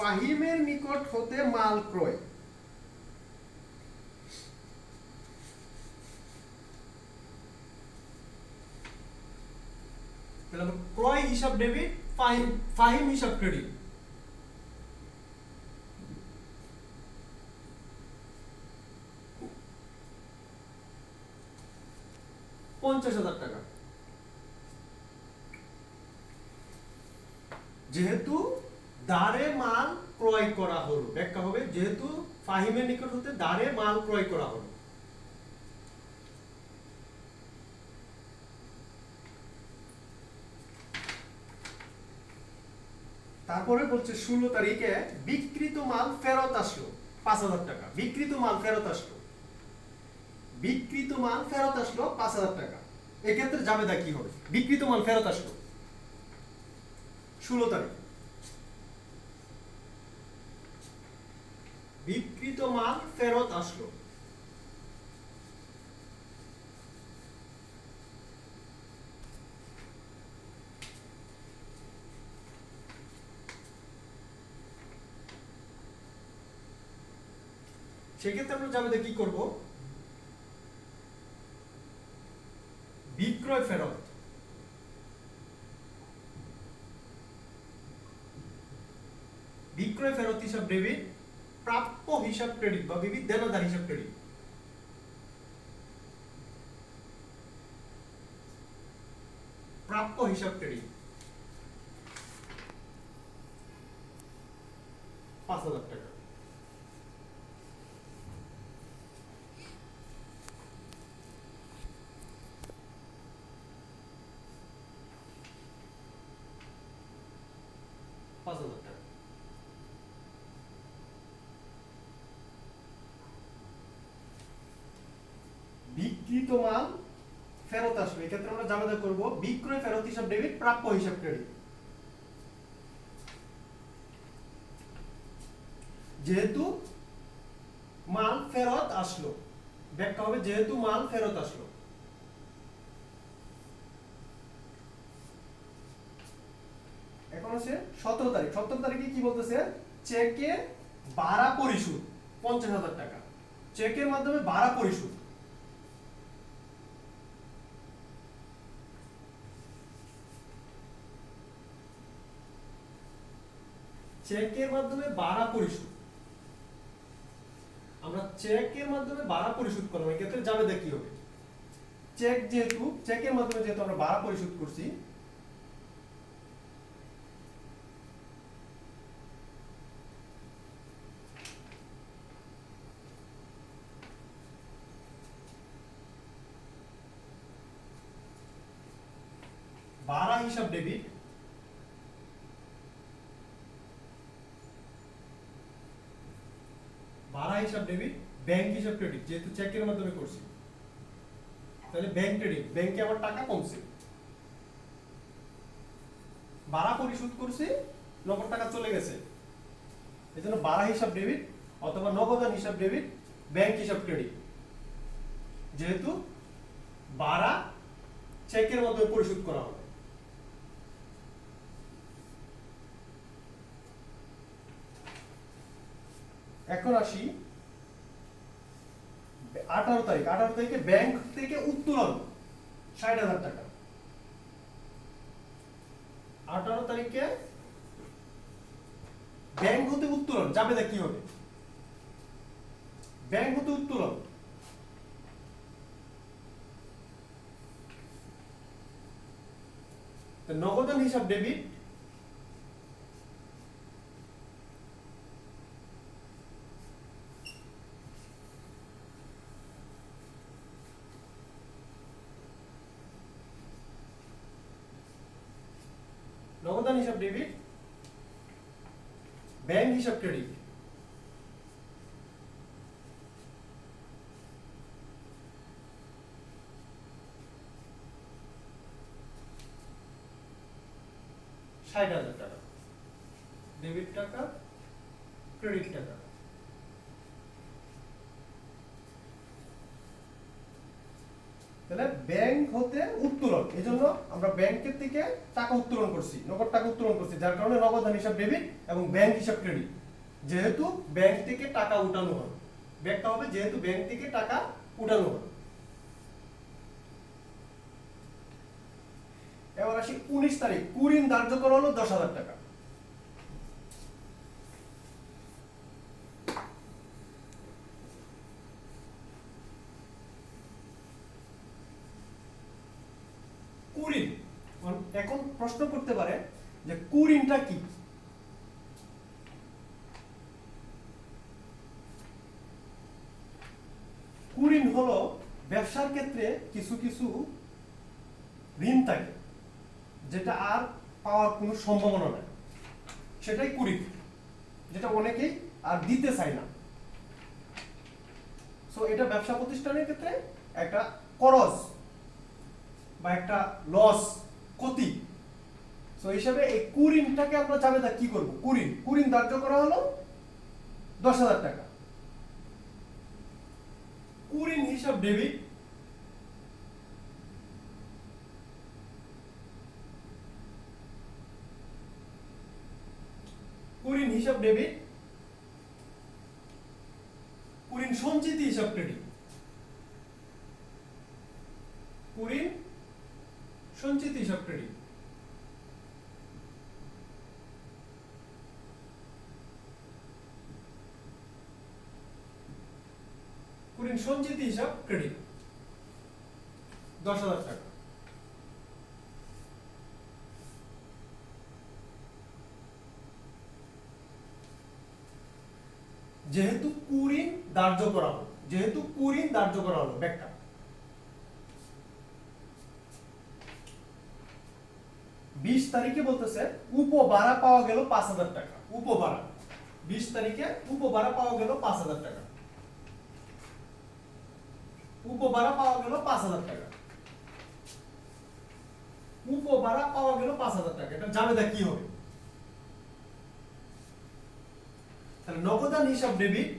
ফাহিমের নিকট হতে মাল ক্রয়। ক্রয় হিসাব ডেবিট ফাহিম ফাহিম হিসাব ক্রেডিট। পঞ্চাশ হাজার টাকা। যেহেতু দাঁড়ে মাল ক্রয় করা হলো। ব্যাখ্যা হবে, যেহেতু ফাহিমের নিকট হতে দাঁড়ে মাল ক্রয় করা হলো। তারপরে বলছে, ষোলো তারিখে বিকৃত মাল ফেরত আসলো। পাঁচ হাজার টাকা। বিকৃত মাল ফেরত আসলো। বিকৃত মাল ফেরত আসলো পাঁচ হাজার টাকা। এক্ষেত্রে জাবেদা কি হবে? বিকৃত মাল ফেরত আসলো। ষোলো তারিখ। বিকৃত মাল ফেরত আসলো। সেক্ষেত্রে আমরা যাবে কি করব? বিক্রয় ফেরত। বিক্রয় ফেরত হিসাব ডেবিট। প্রাপ্য হিসাব ক্রেডিট বা বিবিধ দেনাদার হিসাব ক্রেডিট প্রাপ্য হিসাব ক্রেডিট পাঁচ হাজার টাকা পাঁচ হাজার টাকা বিকৃত মাল ফেরত আসলো এক্ষেত্রে আমরা জাবেদা করব। বিক্রয়, ফেরত হিসাব ডেবিট প্রাপ্য হিসাব ক্রেডিট যেহেতু মাল ফেরত আসলো, ব্যাখ্যা হবে যেহেতু মাল ফেরত আসলো। এখন আছে সতেরো তারিখ। সতেরো তারিখে কি বলতেছে? চেকে ভাড়া পরিশোধ, পঞ্চাশ হাজার টাকা। চেকের মাধ্যমে ভাড়া পরিশোধ। চেকের মাধ্যমে বাড়া পরিশোধ। আমরা চেকের মাধ্যমে বাড়া পরিশোধ করলাম, এক্ষেত্রে যাবে দেখি হবে। চেক যেহেতু, চেকের মাধ্যমে যেহেতু আমরা বাড়া পরিশোধ করছি ভাড়া হিসাব ডেবিট ভাড়া হিসাব ডেবিট ব্যাংক হিসাব ক্রেডিট যেহেতু চেকের মাধ্যমে করছি। তাহলে ব্যাংক ক্রেডিট ব্যাংকে আমার টাকা কমছে। ভাড়া পরিশোধ করছি, নগদ টাকা চলে গেছে। এই জন্য ভাড়া হিসাব ডেবিট অথবা নগদান হিসাব ডেবিট ব্যাংক হিসাব ক্রেডিট যেহেতু ভাড়া চেকের মাধ্যমে পরিশোধ করা হবে। এখন আসি আঠারো তারিখ, আঠারো তারিখে ব্যাংক থেকে উত্তোলন ষাট হাজার টাকা। আঠারো তারিখে ব্যাংক হতে উত্তোলন যাবে কি হবে ব্যাংক হতে উত্তোলন নগদান হিসাব ডেবিট নগদান হিসাব ডেবিট ব্যাংক হিসাব ক্রেডিট ষাট টাকা ডেবিট টাকা ক্রেডিট টাকা তাহলে ব্যাংক হতে উত্তোলন। এই জন্য আমরা ব্যাংকের থেকে টাকা উত্তোলন করছি, নগদ টাকা উত্তোলন করছি, যার কারণে নগদান হিসাব ডেবিট এবং ব্যাংক হিসাব ক্রেডিট যেহেতু ব্যাংক থেকে টাকা উঠানো হয় ব্যাংকটা হবে যেহেতু ব্যাংক থেকে টাকা উঠানো হয়। এবার আসি উনিশ তারিখ। কুড়িন ধার্য করা হলো দশ হাজার টাকা কুড়িন এখন প্রশ্ন করতে পারে যে কুড়িনটা কি? কুড়িন হলো ব্যবসার ক্ষেত্রে কিছু কিছু ঋণ থাকে, যেটা আর পাওয়ার কোনো সম্ভাবনা নাই। সেটাই কুড়িন যেটা অনেকেই আর দিতে চায় না। সো এটা ব্যবসা প্রতিষ্ঠানের ক্ষেত্রে একটা করজ বা একটা লস ক্ষতি। সো হিসাবে এই কুড়িনটাকে আমরা জাবেদা কি করব? কুড়িন কুড়িন ধার্য করা হলো দশ হাজার টাকা। কুড়িন হিসাব ডেবিট। কুড়িন হিসাব ডেবিট। কুড়িন সঞ্চিতি হিসাব ক্রেডিট। কুড়িন সঞ্চিতি হিসাব ক্রেডিট কুড়িন সঞ্চিতি হিসাব ক্রেডিট দশ হাজার টাকা। যেহেতু কুড়িন ধার্য করা হলো, যেহেতু কুড়িন ধার্য করা হলো ব্যাখ্যা বিশ তারিখে বলতেছে উপভাড়া পাওয়া গেল পাঁচ হাজার টাকা। উপভাড়া বিশ তারিখে উপভাড়া পাওয়া গেল পাঁচ হাজার টাকা। উপভাড়া পাওয়া গেল পাঁচ হাজার টাকা। পাওয়া গেল পাঁচ হাজার টাকা। এটা জাবেদা কি হবে? তাহলে নগদান হিসাব ডেবিট।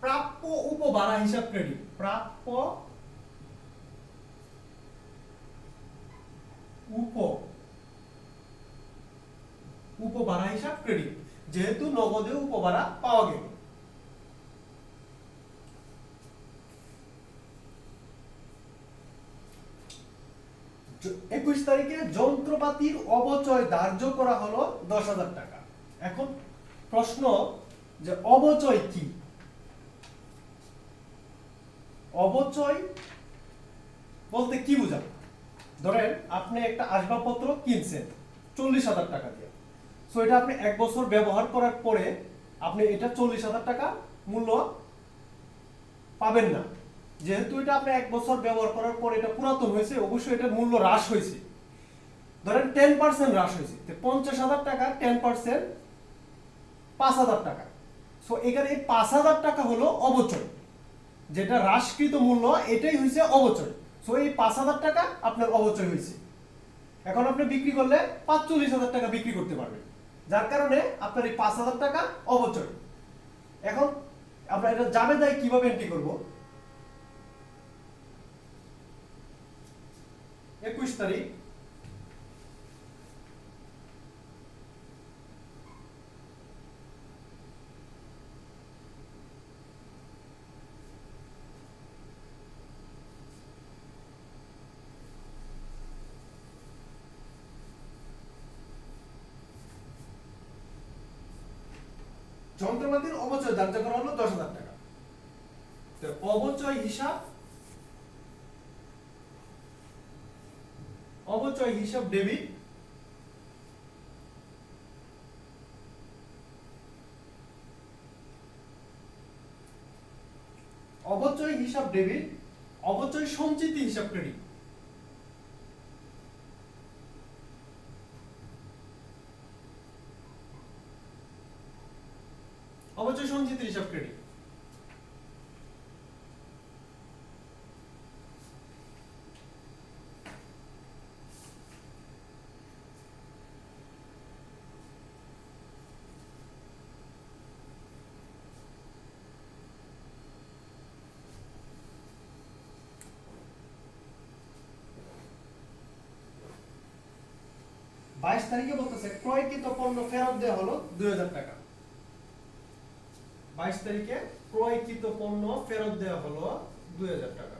প্রাপ্য উপভাড়া হিসাব ক্রেডিট। প্রাপ্য উপ উপভাড়া হিসাব ক্রেডিট যেহেতু নগদে উপভাড়া পাওয়া গেল। একুশ তারিখে যন্ত্রপাতির অবচয় ধার্য করা হলো দশ হাজার টাকা। এখন প্রশ্ন যে অবচয় কি? অবচয় বলতে কি বোঝান ধরেন আপনি একটা আসবাবপত্র কিনছেন, চল্লিশ হাজার টাকা দিয়ে। সো এটা আপনি এক বছর ব্যবহার করার পরে আপনি এটা চল্লিশ হাজার টাকা মূল্য পাবেন না। যেহেতু এটা আপনি এক বছর ব্যবহার করার পর এটা পুরাতন হয়েছে, অবশ্যই এটা মূল্য হ্রাস হয়েছে। ধরেন টেন পার্সেন্ট হ্রাস হয়েছে পঞ্চাশ হাজার টাকা টেন পার্সেন্ট পাঁচ হাজার টাকা। সো এখানে এই পাঁচ হাজার টাকা হলো অবচয়। যেটা হ্রাসকৃত মূল্য, এটাই হয়েছে অবচয়। সো এই পাঁচ হাজার টাকা আপনার অবচয় হয়েছে এখন আপনি বিক্রি করলে পাঁচচল্লিশ হাজার টাকা বিক্রি করতে পারবেন। যার কারণে আপনার এই পাঁচ হাজার টাকা অবচয়। এখন আমরা এটা যাবে জাবেদায় কীভাবে এন্ট্রি করব? একুশ তারিখ। যন্ত্রপাতির অবচয় ধার্য করা হলো দশ হাজার টাকা। তো অবচয় হিসাব অবচয় হিসাব ডেবিট, অবচয় হিসাব ডেবিট, অবচয় সঞ্চিতি হিসাব ক্রেডিট। অবচয় সঞ্চিতির হিসাব ক্রেডিট বাইশ তারিখে বলতেছে, ক্রয়কৃত পণ্য ফেরত দেওয়া হলো দুই হাজার টাকা। বাইশ তারিখে ক্রয়কৃত পণ্য ফেরত দেওয়া হলো দুই হাজার টাকা।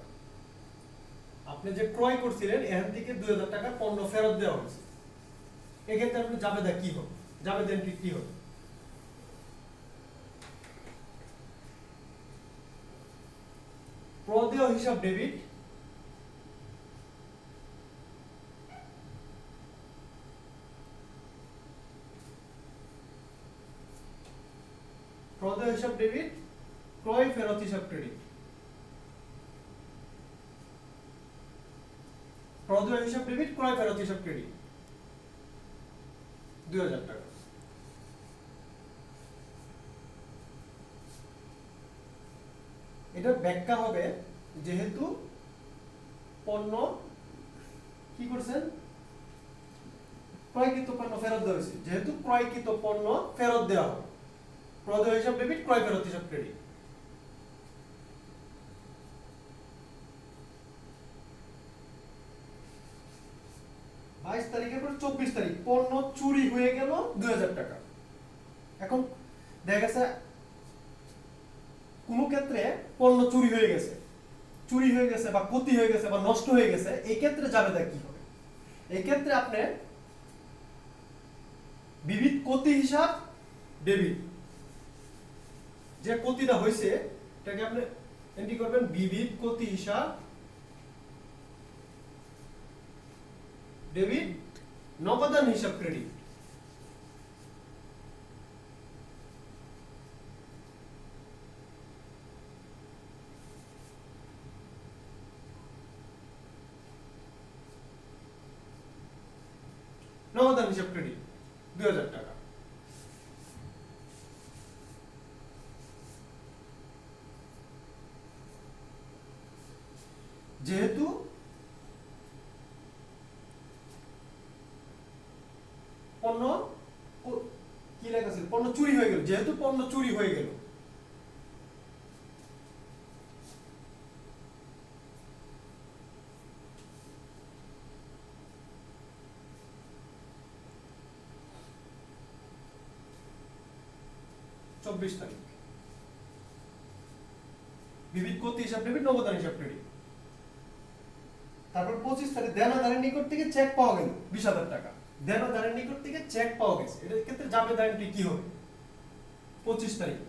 আপনি যে ক্রয় করছিলেন, এখান থেকে দুই হাজার টাকার পণ্য ফেরত দেওয়া হয়েছে। এক্ষেত্রে আপনি জাবেদা কি হবে? জাবেদা এন্ট্রি কি হবে? প্রদেয় হিসাব ডেবিট প্রদেয় হিসাব ডেবিট ক্রয় ফেরত হিসাব ক্রেডিট। ক্রয় এটা ব্যাখ্যা হবে যেহেতু পণ্য কি করছেন? ক্রয়কৃত পণ্য ফেরত দেওয়া হয়েছে। যেহেতু ক্রয়কৃত পণ্য ফেরত দেওয়া হবে। প্রদেয় হিসাব ডেবিট ক্রয় ফেরত হিসাব ক্রেডিট বাইশ তারিখের পর চব্বিশ তারিখ, পণ্য চুরি হয়ে গেল দুই হাজার টাকা। এখন দেখা গেছে, কোনো ক্ষেত্রে পণ্য চুরি হয়ে গেছে। চুরি হয়ে গেছে বা ক্ষতি হয়ে গেছে বা নষ্ট হয়ে গেছে এই ক্ষেত্রে জাবেদা কি হবে? এই ক্ষেত্রে আপনি বিবিধ ক্ষতি হিসাব ডেবিট যে ক্ষতিটা হয়েছে এটাকে আপনি এন্ট্রি করবেন? বিবিধ ক্ষতি হিসাব ডেবিট নগদান হিসাব ক্রেডিট। নগদান হিসাব ক্রেডিট, দুই হাজার টাকা যেহেতু পণ্য ও- কি লেখা ছিল পণ্য চুরি হয়ে গেল, যেহেতু পণ্য চুরি হয়ে গেল। চব্বিশ তারিখ। বিবিধ ক্ষতি হিসাব ডেবিট নগদান হিসাব ক্রেডিট তারপর পঁচিশ তারিখ, দেনাদারের নিকট থেকে চেক পাওয়া গেল, বিশ হাজার টাকা। দেনাদারের নিকট থেকে চেক পাওয়া গেছে। এটার ক্ষেত্রে যাবে দায়নটি কি হবে? পঁচিশ তারিখ।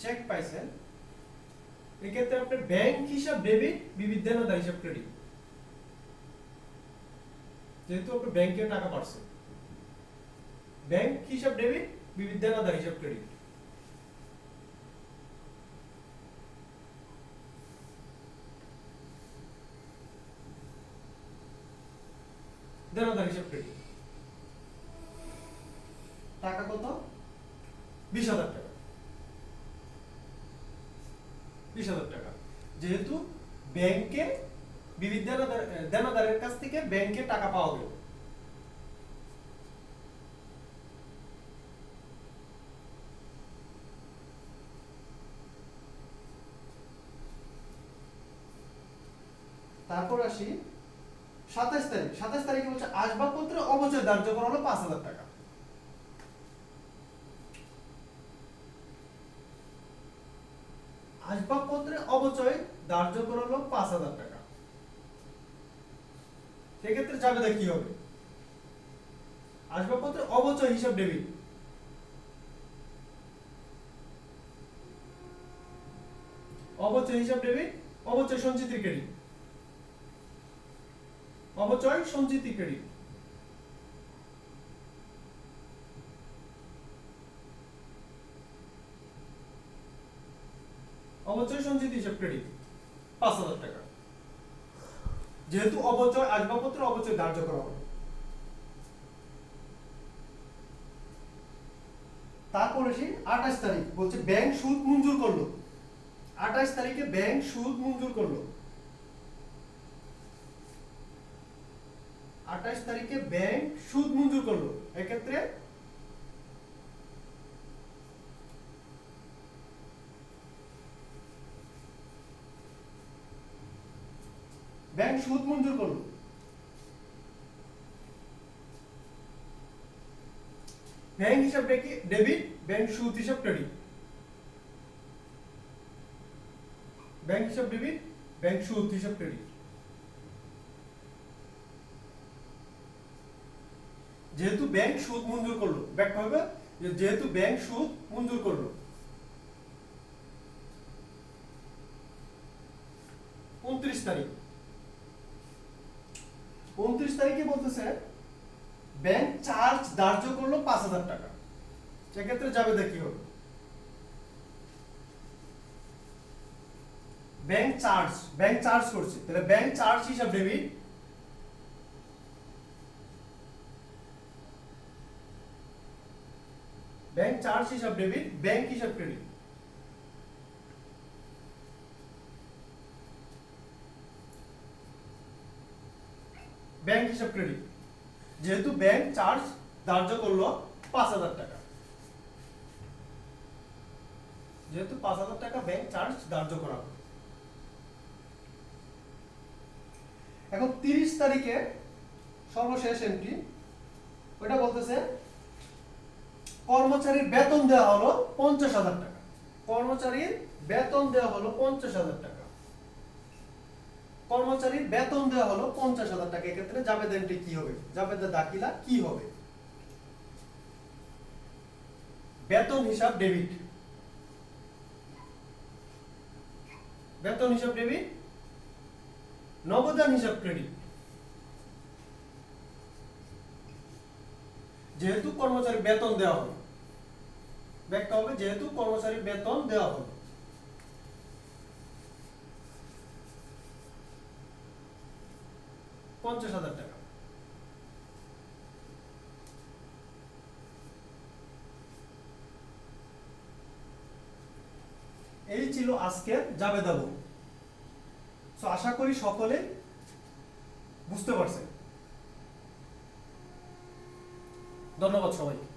চেক পাইছেন? এক্ষেত্রে আপনার ব্যাংক হিসাব ডেবিট বিবিধ দেনাদার হিসাব ক্রেডিট যেহেতু আপনি ব্যাংকে টাকা পাচ্ছেন ব্যাংক হিসাব ডেবিট বিবিধ দেনাদার হিসাব ক্রেডিট দেনাদার হিসাব ক্রেডিট টাকা কত? বিশ হাজার টাকা। বিশ হাজার টাকা। যেহেতু ব্যাংকে বিবিধ দেনাদারের কাছ থেকে ব্যাংকে টাকা পাওয়া গেল তারপর আসি সাতাশ তারিখ, সাতাশ তারিখে হচ্ছে আসবাবপত্রে অবচয় ধার্য করা হলো পাঁচ হাজার টাকা। আসবাবপত্রে অবচয় ধার্য করা হলো পাঁচ হাজার টাকা। সেক্ষেত্রে চাবিদা কি হবে? আসবাবপত্রে অবচয় হিসাব ডেবিট। অবচয় হিসাব ডেবিট, অবচয় সঞ্চিতি ক্রেডিট। অবচয় সঞ্চিতি ক্রেডিট অবচয় সঞ্চিত হিসাব ক্রেডিট পাঁচ হাজার টাকা। যেহেতু অবচয় আসবাবপত্র, অবচয় ধার্য করা হবে। তারপর আসি আঠাশ তারিখ বলছে, ব্যাংক সুদ মঞ্জুর করল। আঠাশ তারিখে ব্যাংক সুদ মঞ্জুর করল। আঠাশ তারিখে ব্যাংক সুদ মঞ্জুর করল। এক্ষেত্রে ব্যাংক সুদ মঞ্জুর করল। ব্যাংক হিসাব ডেবিট ব্যাংক সুদ হিসাব ক্রেডিট ব্যাংক হিসাব ডেবিট ব্যাংক সুদ হিসাব ক্রেডিট যেহেতু ব্যাংক সুদ মঞ্জুর করল ব্যাখ্যা হবে? যেহেতু ব্যাংক সুদ মঞ্জুর করল। উনত্রিশ তারিখ। উনত্রিশ তারিখে বলতেছে ব্যাংক চার্জ ধার্য করল পাঁচ হাজার টাকা। সেক্ষেত্রে যাবে কি হবে। ব্যাংক চার্জ ব্যাংক চার্জ করছে। তাহলে ব্যাংক চার্জ হিসাব ডেবিট ব্যাংক চার্জ হিসাব ডেবিট, ব্যাংক হিসাব ক্রেডিট। ব্যাংক হিসাব ক্রেডিট। যেহেতু ব্যাংক চার্জ ধার্য করল পাঁচ হাজার টাকা। যেহেতু পাঁচ হাজার টাকা ব্যাংক চার্জ ধার্য করা। এখন তিরিশ তারিখে সর্বশেষ এন্ট্রি ওটা বলতেছে কর্মচারীর বেতন দেওয়া হলো পঞ্চাশ হাজার টাকা। কর্মচারীর বেতন দেওয়া হলো পঞ্চাশ হাজার টাকা। কর্মচারীর বেতন দেওয়া হলো পঞ্চাশ হাজার টাকা। এক্ষেত্রে জাবেদ এন্ট্রি কি হবে? জাবেদ দাখিলা কি হবে? বেতন হিসাব ডেবিট। বেতন হিসাব ডেবিট নবদান হিসাব ক্রেডিট। যেহেতু কর্মচারী বেতন দেওয়া হলো। ব্যাখ্যা হবে যেহেতু কর্মচারী বেতন দেওয়া হবে। পঞ্চাশ হাজার টাকা। এই ছিল আজকের জাবেদাবু সো আশা করি সকলে বুঝতে পারছেন। ধন্যবাদ সবাইকে।